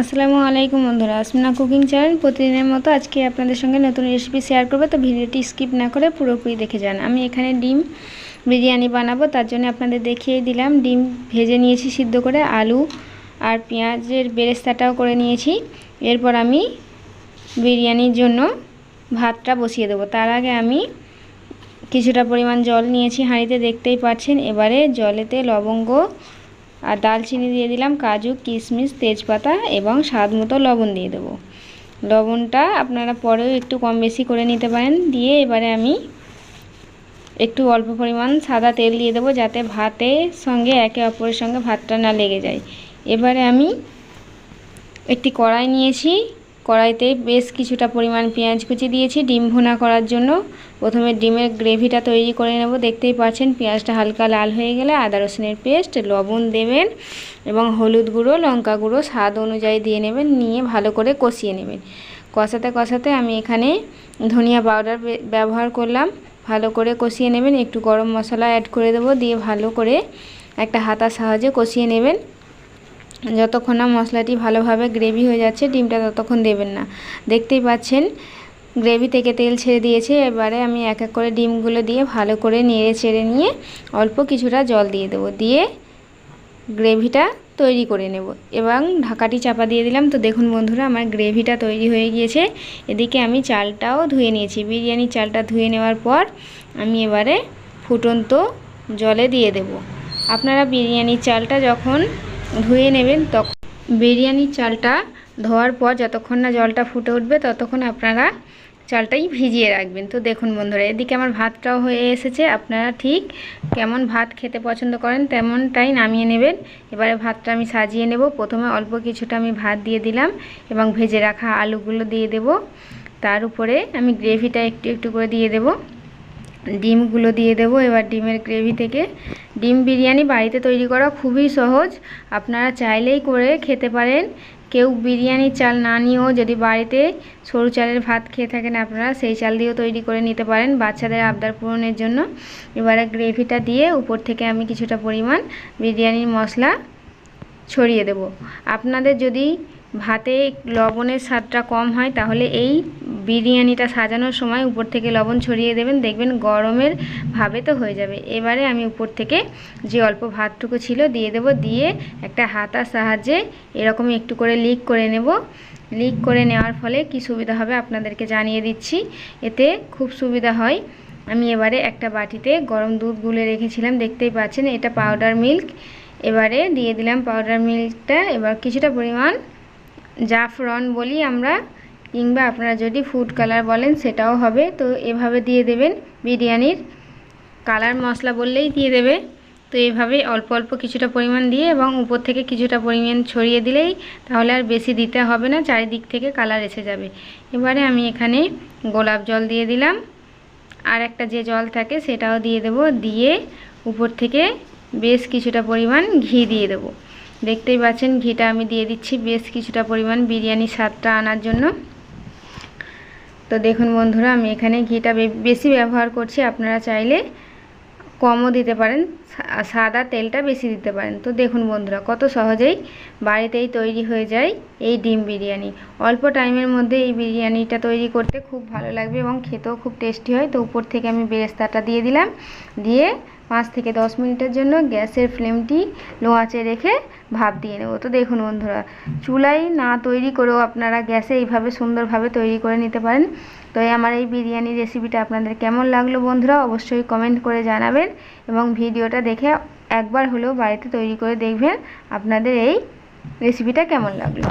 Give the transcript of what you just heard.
আসসালামু আলাইকুম বন্ধুরা, আসমিনা কুকিং চ্যানেল। প্রতিদিনের মতো আজকে আপনাদের সঙ্গে নতুন রেসিপি শেয়ার করব, তো ভিডিওটি স্কিপ না করে পুরোপুরি দেখে যান। আমি এখানে ডিম বিরিয়ানি বানাবো, তার জন্য আপনাদের দেখিয়ে দিলাম। ডিম ভেজে নিয়েছি সিদ্ধ করে আলু আর পেঁয়াজের বেরেস্তাটাও করে নিয়েছি। এরপর আমি বিরিয়ানির জন্য ভাতটা বসিয়ে দেবো। তার আগে আমি কিছুটা পরিমাণ জল নিয়েছি, হাঁড়িতে দেখতেই পাচ্ছেন। এবারে জলেতে লবঙ্গ আর দালচিনি দিয়ে দিলাম কাজু, কিশমিশ, তেজপাতা এবং স্বাদ মতো লবণ দিয়ে দেবো। লবণটা আপনারা পরেও একটু কম বেশি করে নিতে পারেন। দিয়ে এবারে আমি একটু অল্প পরিমাণ সাদা তেল দিয়ে দেবো যাতে ভাতে সঙ্গে একে অপরের সঙ্গে ভাতটা না লেগে যায়। এবারে আমি একটি কড়াই নিয়েছি। কড়াইতে বেশ কিছুটা পরিমাণ পেঁয়াজ কুচি দিয়েছি। ডিম ভুনা করার জন্য প্রথমে ডিমের গ্রেভিটা তৈরি করে নেব। দেখতেই পাচ্ছেন পেঁয়াজটা হালকা লাল হয়ে গেলে আদা রসুনের পেস্ট, লবণ দেবেন এবং হলুদ গুঁড়ো, লঙ্কা গুঁড়ো স্বাদ অনুযায়ী দিয়ে নেবেন, নিয়ে ভালো করে কষিয়ে নেবেন। কষাতে কষাতে আমি এখানে ধনিয়া পাউডার ব্যবহার করলাম। ভালো করে কষিয়ে নেবেন। একটু গরম মশলা অ্যাড করে দেবো। দিয়ে ভালো করে একটা হাতার সাহায্যে কষিয়ে নেবেন। যতক্ষণ না মশলাটি ভালোভাবে গ্রেভি হয়ে যাচ্ছে, ডিমটা ততক্ষণ দেবেন না। দেখতেই পাচ্ছেন, গ্রেভি থেকে তেল ছেড়ে দিয়েছে। এবারে আমি এক এক করে ডিমগুলো দিয়ে ভালো করে নেড়ে চেড়ে নিয়ে অল্প কিছুটা জল দিয়ে দেবো। দিয়ে গ্রেভিটা তৈরি করে নেব। এবং ঢাকাটি চাপা দিয়ে দিলাম। তো দেখুন বন্ধুরা, আমার গ্রেভিটা তৈরি হয়ে গিয়েছে। এদিকে আমি চালটাও ধুয়ে নিয়েছি। বিরিয়ানির চালটা ধুয়ে নেওয়ার পর আমি এবারে ফুটন্ত জলে দিয়ে দেব। আপনারা বিরিয়ানির চালটা যখন ধুয়ে নেবেন তখন বিরিয়ানির চালটা ধোয়ার পর যতক্ষণ না জলটা ফুটে উঠবে ততক্ষণ আপনারা চালটাই ভিজিয়ে রাখবেন। তো দেখুন বন্ধুরা, এদিকে আমার ভাতটাও হয়ে এসেছে, আপনারা ঠিক কেমন ভাত খেতে পছন্দ করেন তেমনটাই নামিয়ে নেবেন। এবারে ভাতটা আমি সাজিয়ে নেব, প্রথমে অল্প কিছুটা আমি ভাত দিয়ে দিলাম এবং ভেজে রাখা আলুগুলো দিয়ে দেব। তার উপরে আমি গ্রেভিটা একটু একটু করে দিয়ে দেবো। ডিমগুলো দিয়ে দেব। এবার ডিমের গ্রেভি থেকে ডিম বিরিয়ানি বাড়িতে তৈরি করা খুবই সহজ। আপনারা চাইলেই করে খেতে পারেন। কেউ বিরিয়ানির চাল না নিয়েও যদি বাড়িতে সরু চালের ভাত খেয়ে থাকেন আপনারা, সেই চাল দিয়েও তৈরি করে নিতে পারেন বাচ্চাদের আবদার পূরণের জন্য। এবারে গ্রেভিটা দিয়ে উপর থেকে আমি কিছুটা পরিমাণ বিরিয়ানির মশলা ছড়িয়ে দেব। আপনাদের যদি ভাতে লবণের স্বাদটা কম হয়, তাহলে এই বিরিয়ানিটা সাজানোর সময় উপর থেকে লবণ ছড়িয়ে দেবেন। দেখবেন গরমের ভাবে তো হয়ে যাবে। এবারে আমি উপর থেকে যে অল্প ভাতটুকু ছিল দিয়ে দেব। দিয়ে একটা হাতার সাহায্যে এরকমই একটু করে লিক করে নেব। লিক করে নেওয়ার ফলে কি সুবিধা হবে আপনাদেরকে জানিয়ে দিচ্ছি। এতে খুব সুবিধা হয়। আমি এবারে একটা বাটিতে গরম দুধ গুলে রেখেছিলাম। দেখতেই পাচ্ছেন, এটা পাউডার মিল্ক এবারে দিয়ে দিলাম পাউডার মিল্কটা এবার কিছুটা পরিমাণ জাফরন বলি আমরা। কিংবা আপনারা যদি ফুড কালার বলেন সেটাও হবে। তো এভাবে দিয়ে দেবেন বিরিয়ানির কালার মশলা বললেই দিয়ে দেবে। তো এভাবে অল্প অল্প কিছুটা পরিমাণ দিয়ে এবং উপর থেকে কিছুটা পরিমাণ ছড়িয়ে দিলেই তাহলে আর বেশি দিতে হবে না, চারিদিক থেকে কালার এসে যাবে। এবারে আমি এখানে গোলাপ জল দিয়ে দিলাম। আর একটা যে জল থাকে সেটাও দিয়ে দেব। দিয়ে উপর থেকে বেশ কিছুটা পরিমাণ ঘি দিয়ে দেবো। দেখতেই পাচ্ছেন ঘিটা আমি দিয়ে দিচ্ছি। বেশ কিছুটা পরিমাণ বিরিয়ানি স্বাদটা আনার জন্য। তো দেখুন বন্ধুরা, আমি এখানে ঘিটা বেশি ব্যবহার করছি। আপনারা চাইলে কমও দিতে পারেন সাদা তেলটা বেশি দিতে পারেন। তো দেখুন বন্ধুরা, কত সহজেই বাড়িতেই তৈরি হয়ে যায় এই ডিম বিরিয়ানি। অল্প টাইমের মধ্যে এই বিরিয়ানিটা তৈরি করতে খুব ভালো লাগবে এবং খেতেও খুব টেস্টি হয়। তো উপর থেকে আমি বেরেস্তাটা দিয়ে দিলাম। দিয়ে পাঁচ থেকে দশ মিনিটের জন্য গ্যাসের ফ্লেমটি লো আঁচে রেখে ভাপ দিয়ে নেব। তো দেখুন বন্ধুরা, চুলাই না তৈরি করেও আপনারা গ্যাসে এইভাবে সুন্দরভাবে তৈরি করে নিতে পারেন। তো আমার এই বিরিয়ানি রেসিপিটা আপনাদের কেমন লাগল বন্ধুরা, অবশ্যই কমেন্ট করে জানাবেন এবং ভিডিওটা দেখে একবার হলেও বাড়িতে তৈরি করে দেখবেন আপনাদের এই রেসিপিটা কেমন লাগল।